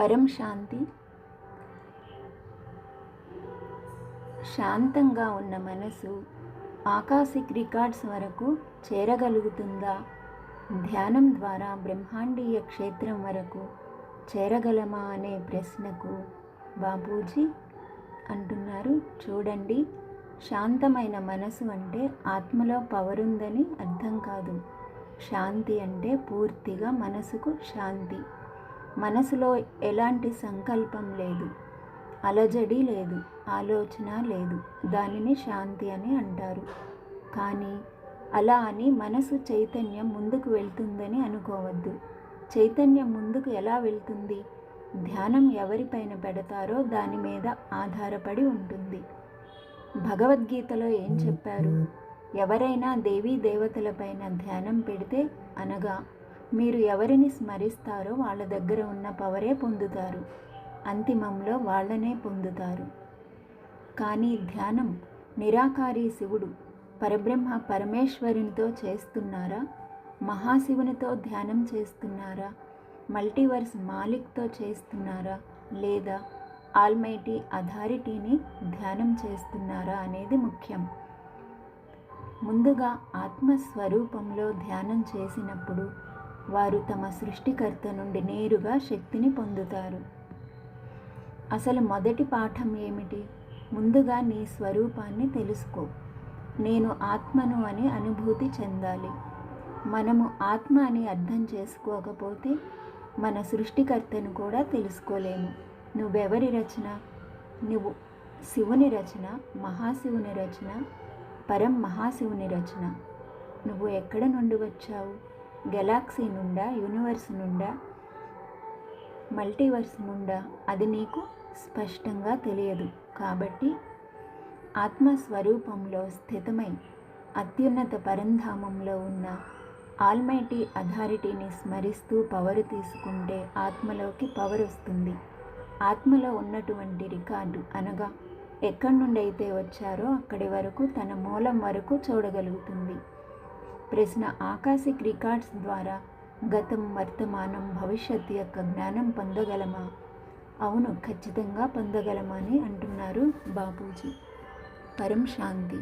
పరం శాంతి. శాంతంగా ఉన్న మనసు ఆకాశిక్ రికార్డ్స్ వరకు చేరగలుగుతుందా? ధ్యానం ద్వారా బ్రహ్మాండీయ క్షేత్రం వరకు చేరగలమా అనే ప్రశ్నకు బాపూజీ అంటున్నారు. చూడండి శాంతమైన మనసు అంటే ఆత్మలో పవర్ ఉందని అర్థం కాదు. శాంతి అంటే పూర్తిగా మనసుకు శాంతి. మనసులో ఎలాంటి సంకల్పం లేదు. అలజడి లేదు. ఆలోచన లేదు. దానిని శాంతి అని అంటారు. కానీ అలా అని మనసు చైతన్యం ముందుకు వెళ్తుందని అనుకోవద్దు. చైతన్యం ముందుకు ఎలా వెళ్తుంది? ధ్యానం ఎవరిపైన పెడతారో దాని మీద ఆధారపడి ఉంటుంది. భగవద్గీతలో ఏం చెప్పారు? ఎవరైనా దేవీ దేవతలపైన ధ్యానం పెడితే అనగా మీరు ఎవరిని స్మరిస్తారో వాళ్ళ దగ్గర ఉన్న పవరే పొందుతారు. అంతిమంలో వాళ్ళనే పొందుతారు. కానీ ధ్యానం నిరాకారి శివుడు పరబ్రహ్మ పరమేశ్వరునితో చేస్తున్నారా? మహాశివునితో ధ్యానం చేస్తున్నారా? మల్టీవర్స్ మాలిక్తో చేస్తున్నారా? లేదా ఆల్మైటీ అథారిటీని ధ్యానం చేస్తున్నారా అనేది ముఖ్యం. ముందుగా ఆత్మస్వరూపంలో ధ్యానం చేసినప్పుడు వారు తమ సృష్టికర్త నుండి నేరుగా శక్తిని పొందుతారు. అసలు మొదటి పాఠం ఏమిటి? ముందుగా నీ స్వరూపాన్ని తెలుసుకో. నేను ఆత్మను అని అనుభూతి చెందాలి. మనము ఆత్మ అని అర్థం చేసుకోకపోతే మన సృష్టికర్తను కూడా తెలుసుకోలేము. నువ్వెవరి రచన? నువ్వు శివుని రచన మహాశివుని రచన పరం మహాశివుని రచన. నువ్వు ఎక్కడ నుండి వచ్చావు? గెలాక్సీ నుండా యూనివర్స్ నుండా మల్టీవర్స్ నుండా అది నీకు స్పష్టంగా తెలియదు. కాబట్టి ఆత్మస్వరూపంలో స్థితమై అత్యున్నత పరంధామంలో ఉన్న ఆల్మైటీ అథారిటీని స్మరిస్తూ పవరు తీసుకుంటే ఆత్మలోకి పవర్ వస్తుంది. ఆత్మలో ఉన్నటువంటి రికార్డు అనగా ఎక్కడి నుండి అయితే వచ్చారో అక్కడి వరకు తన మూలం వరకు చూడగలుగుతుంది. ప్రశ్న ఆకాశిక్ రికార్డ్స్ ద్వారా గతం వర్తమానం భవిష్యత్తు యొక్క జ్ఞానం పొందగలమా? అవును ఖచ్చితంగా పొందగలమా అని అంటున్నారు బాపూజీ. పరం శాంతి